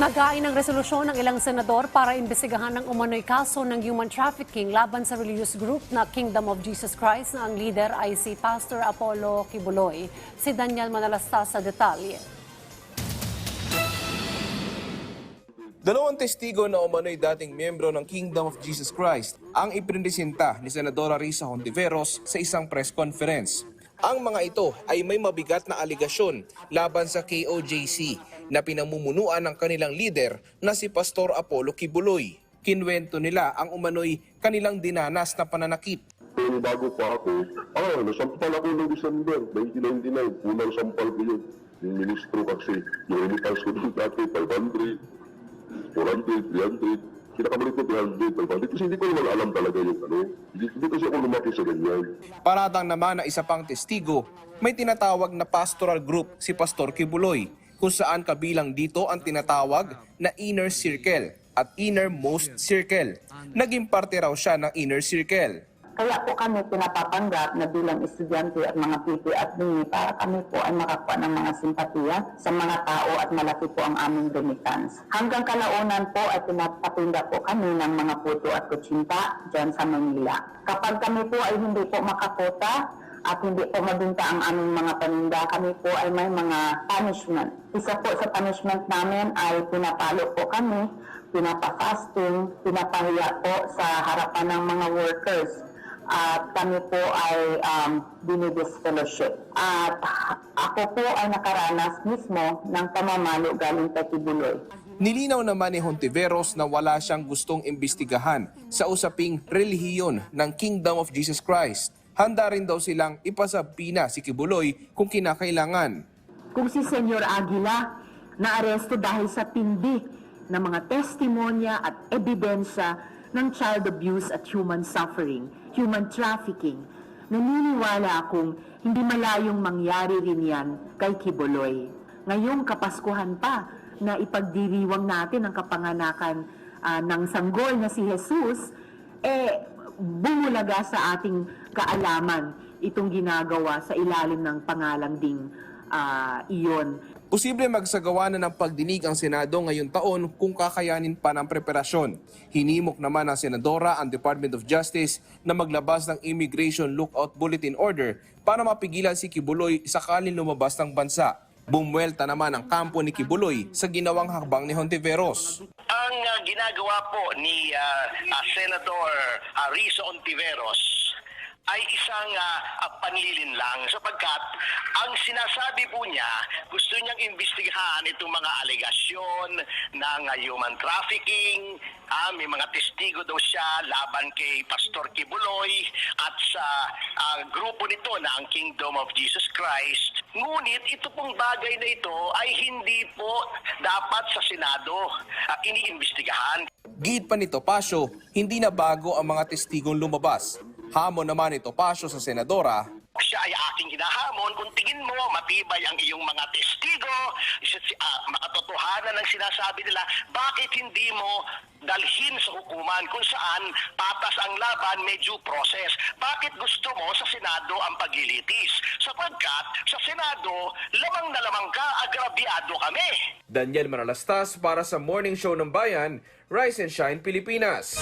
Nagain ng resolusyon ng ilang senador para imbestigahan ng umano'y kaso ng human trafficking laban sa religious group na Kingdom of Jesus Christ na ang leader ay si Pastor Apollo Kibuloy. Si Daniel Manalastas sa detalye. Dalawang testigo na umano'y dating miyembro ng Kingdom of Jesus Christ ang ipinresenta ni Senadora Risa Hontiveros sa isang press conference. Ang mga ito ay may mabigat na aligasyon laban sa KOJC na pinamumunuan ng kanilang leader na si Pastor Apollo Kibuloy. Kinwento nila ang umano'y kanilang dinanas na pananakit. Pero bago pa ako, ah, nasampal ako noong December 1999. Unang sampal ko yun. Yung ministro kasi, yung initals ko doon dati, 500, 400, 300. Kinakabalik ko 300, 500. Kasi hindi ko naman alam talaga yung ano. Hindi, hindi kasi ako lumaki sa ganyan. Paratang naman na isa pang testigo, may tinatawag na pastoral group si Pastor Kibuloy, kung saan kabilang dito ang tinatawag na inner circle at innermost circle. Naging parte raw siya ng inner circle. Kaya po kami pinapapanggap na bilang estudyante at mga PP at BINI para kami po ay makakuha ng mga simpatiya sa mga tao at malaki po ang aming remittance. Hanggang kalaunan po ay pinapatinda po kami ng mga puto at kutsinta dyan sa Manila. Kapag kami po ay hindi po makakota at hindi po mabinta ang aming mga paninda, kami po ay may mga punishment. Isa po sa punishment namin ay pinapalo po kami, pinapa-fasting, pinapahiya po sa harapan ng mga workers at kami po ay um, dinidisfellowship. At ako po ay nakaranas mismo ng pamamalo galing kay Tibuloy. Nilinaw naman ni Hontiveros na wala siyang gustong imbestigahan sa usaping relihiyon ng Kingdom of Jesus Christ. Handa rin daw silang ipasabpina si Kibuloy kung kinakailangan. kung si Senyor Aguila naaresto dahil sa tindi ng mga testimonya at ebidensya ng child abuse at human suffering, human trafficking. Naniniwala akong hindi malayong mangyari rin yan kay Kibuloy. Ngayong kapaskuhan pa na ipagdiriwang natin ang kapanganakan ah, ng sanggol na si Jesus, eh bumulaga sa ating kaalaman itong ginagawa sa ilalim ng pangalang ding ah, iyon. Posible magsagawa na ng pagdinig ang Senado ngayong taon kung kakayanin pa ng preparasyon. Hinimok naman ng Senadora ang Department of Justice na maglabas ng Immigration Lookout Bulletin Order para mapigilan si Kibuloy sakaling lumabas ng bansa. Bumwelta naman ang kampo ni Kibuloy sa ginawang hakbang ni Hontiveros. ang uh, ginagawa po ni uh, uh, Senator uh, Rizzo Ontiveros ay isang uh, uh, panlilin lang sapagkat ang sinasabi po niya gusto niyang imbestigahan itong mga alegasyon ng uh, human trafficking. Ah, may mga testigo daw siya laban kay Pastor Kibuloy at sa ah, grupo nito na ang Kingdom of Jesus Christ. Ngunit ito pong bagay na ito ay hindi po dapat sa Senado uh, iniimbestigahan. Gid pa ni Topacio, hindi na bago ang mga testigong lumabas. Hamon naman ni Topacio sa Senadora siya ay aking hinahamon kung tingin mo matibay ang iyong mga testigo, ah, makatotohanan ng sinasabi nila, bakit hindi mo dalhin sa hukuman kung saan patas ang laban, may due process? Bakit gusto mo sa Senado ang paglilitis? Sapagkat sa Senado, lamang na lamang ka, agrabyado kami. Daniel Manalastas para sa Morning Show ng Bayan, Rise and Shine Pilipinas.